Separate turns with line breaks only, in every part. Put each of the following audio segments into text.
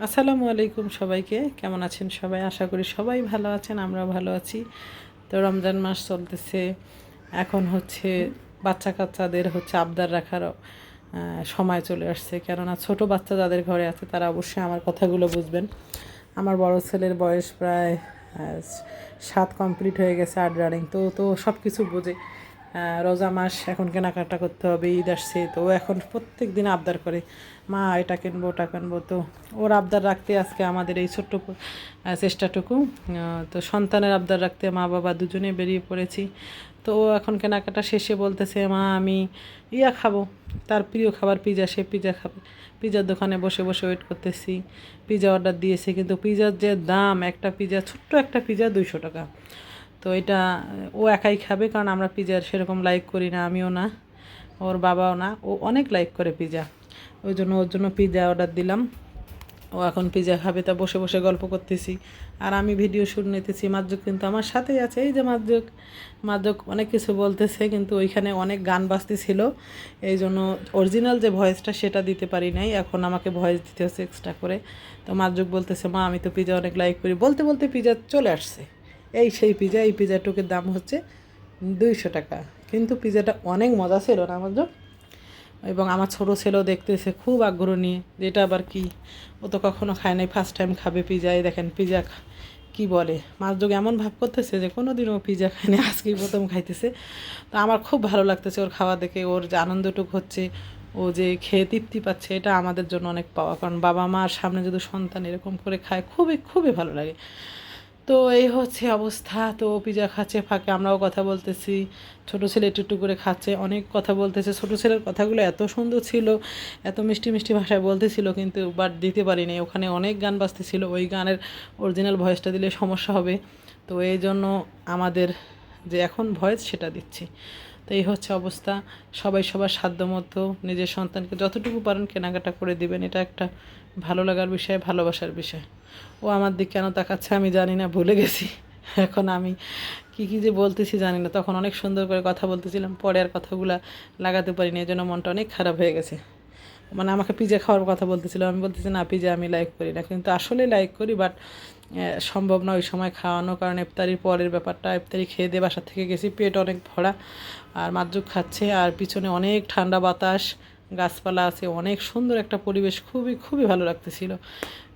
আসসালামু আলাইকুম সবাইকে। কেমন আছেন সবাই? আশা করি সবাই ভালো আছেন আমরা ভালো আছি। তো রমজান মাস চলতেছে। এখন হচ্ছে বাচ্চা কাচ্চাদের হচ্ছে আবদার রাখার সময় চলে আসছে। কেননা ছোট বাচ্চা যাদের ঘরে আছে, তারা অবশ্যই আমার কথাগুলো বুঝবেন। আমার বড় ছেলের বয়স প্রায় সাত কমপ্লিট হয়ে গেছে, আট রানিং তো তো সব কিছু বোঝে রোজা মাস এখন কেনাকাটা করতে হবে, ঈদ আসছে, তো ও এখন প্রত্যেক দিন আবদার করে, মা, এটা কিনবো, ওটা কিনবো। তো ওর আবদার রাখতে আজকে আমাদের এই ছোট্ট চেষ্টাটুকু। তো সন্তানের আবদার রাখতে মা, বাবা দুজনে বেরিয়ে পড়েছি। তো ও এখন কেনাকাটা শেষে বলতেছে, মা, আমি ইয়া খাব। তার প্রিয় খাবার পিজা, সে পিজা খাবে। পিজার দোকানে বসে বসে ওয়েট করতেছি। পিজা অর্ডার দিয়েছে, কিন্তু পিজার যে দাম, একটা পিজা, ছোট্ট একটা পিজা দুইশো টাকা। তো এটা, ও একাই খাবে, কারণ আমরা পিজার সেরকম লাইক করি না, আমিও না, ওর বাবাও না, ও অনেক লাইক করে পিজা। ওই জন্য ওর জন্য পিজা অর্ডার দিলাম। ও এখন পিজা খাবে, তা বসে বসে গল্প করতেছি। আর আমি ভিডিও শুট নিতেছি, মাজ্জুক কিন্তু আমার সাথেই আছে, এই যে মাজ্জুক। মাজ্জুক অনেক কিছু বলতেছে, কিন্তু ওইখানে অনেক গান বাজতেছিল। এই জন্য অরিজিনাল যে ভয়েসটা সেটা দিতে পারি নাই। এখন আমাকে ভয়েস দিতে হচ্ছে এক্সট্রা করে। তো মাজ্জুক বলতেছে, মা, আমি তো পিজা অনেক লাইক করি। বলতে বলতে পিজা চলে আসছে। এই সেই পিজা এই পিজাটুকের দাম হচ্ছে দুইশো টাকা। কিন্তু পিজাটা অনেক মজা ছিল না মাজ্জুক এবং আমার ছোটো ছেলেও দেখতেছে, খুব আগ্রহ নিয়ে এটা আবার কি? ও তো কখনো খায় নাই ফার্স্ট টাইম খাবে পিজা এই দেখেন পিজা কি বলে? মাছ যোগ এমন ভাব করতেছে যে কোনো দিনও পিজা খায়নি আজকেই প্রথম খাইতেছে। তো আমার খুব ভালো লাগতেছে ওর খাওয়া দেখে, ওর যে আনন্দটুক হচ্ছে, ও যে খেয়ে তৃপ্তি পাচ্ছে, এটা আমাদের জন্য অনেক পাওয়া। কারণ বাবা মার সামনে যদি সন্তান এরকম করে খায়, খুবই খুবই ভালো লাগে। তো এই হচ্ছে অবস্থা। তো পিজা খাচ্ছে, ফাঁকে আমরাও কথা বলতেছি। ছোটো ছেলে একটু একটু করে খাচ্ছে, অনেক কথা বলতেছে। ছোটো ছেলের কথাগুলো এত সুন্দর ছিল, এত মিষ্টি মিষ্টি ভাষায় বলতেছিল কিন্তু বাট দিতে পারিনি। ওখানে অনেক গান বাজতেছিল, ওই গানের অরিজিনাল ভয়েসটা দিলে সমস্যা হবে। তো এই জন্য আমাদের যে এখন ভয়েস সেটা দিচ্ছি। তো এই হচ্ছে অবস্থা। সবাই সবার সাধ্যমতো নিজের সন্তানকে যতটুকু পারেন কেনাকাটা করে দিবেন। এটা একটা ভালো লাগার বিষয়, ভালোবাসার বিষয়। ও আমার দিক কেন তাকাচ্ছে আমি জানি না, ভুলে গেছি। এখন আমি কি কি যে বলতেছি জানি না। তখন অনেক সুন্দর করে কথা বলতেছিলাম, পরে আর কথাগুলা লাগাতে পারিনি এই জন্য মনটা অনেক খারাপ হয়ে গেছে। মানে আমাকে পিজা খাওয়ার কথা বলতেছিল। আমি বলতেছি, না পিজা আমি লাইক করি না। কিন্তু আসলে লাইক করি বাট সম্ভব না ওই সময় খাওয়ানো। কারণ ইফতারির পরের ব্যাপারটা, ইফতারি খেয়ে দিয়ে বাসা থেকে গেছি, পেট অনেক ভরা। আর মাদ্রুক খাচ্ছে, আর পিছনে অনেক ঠান্ডা বাতাস, গাছপালা আছে, অনেক সুন্দর একটা পরিবেশ। খুবই খুবই ভালো লাগতেছিল।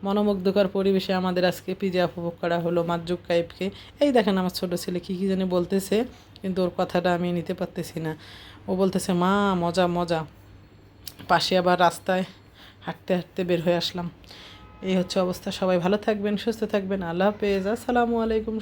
মনোমুগ্ধকর পরিবেশে আমাদের আজকে পিজা উপভোগ করা হলো মাদ্রুক কাইপকে এই দেখেন আমার ছোটো ছেলে কী কী জানি বলতেছে, কিন্তু ওর কথাটা আমি নিতে পারতেছি না। ও বলতেছে, মা, মজা মজা। পাশে আবার রাস্তায় হাঁটতে হাঁটতে বের হয়ে আসলাম। এই হচ্ছে অবস্থা। সবাই ভালো থাকবেন, সুস্থ থাকবেন। আল্লাহ হাফেজ। আসসালামু আলাইকুম।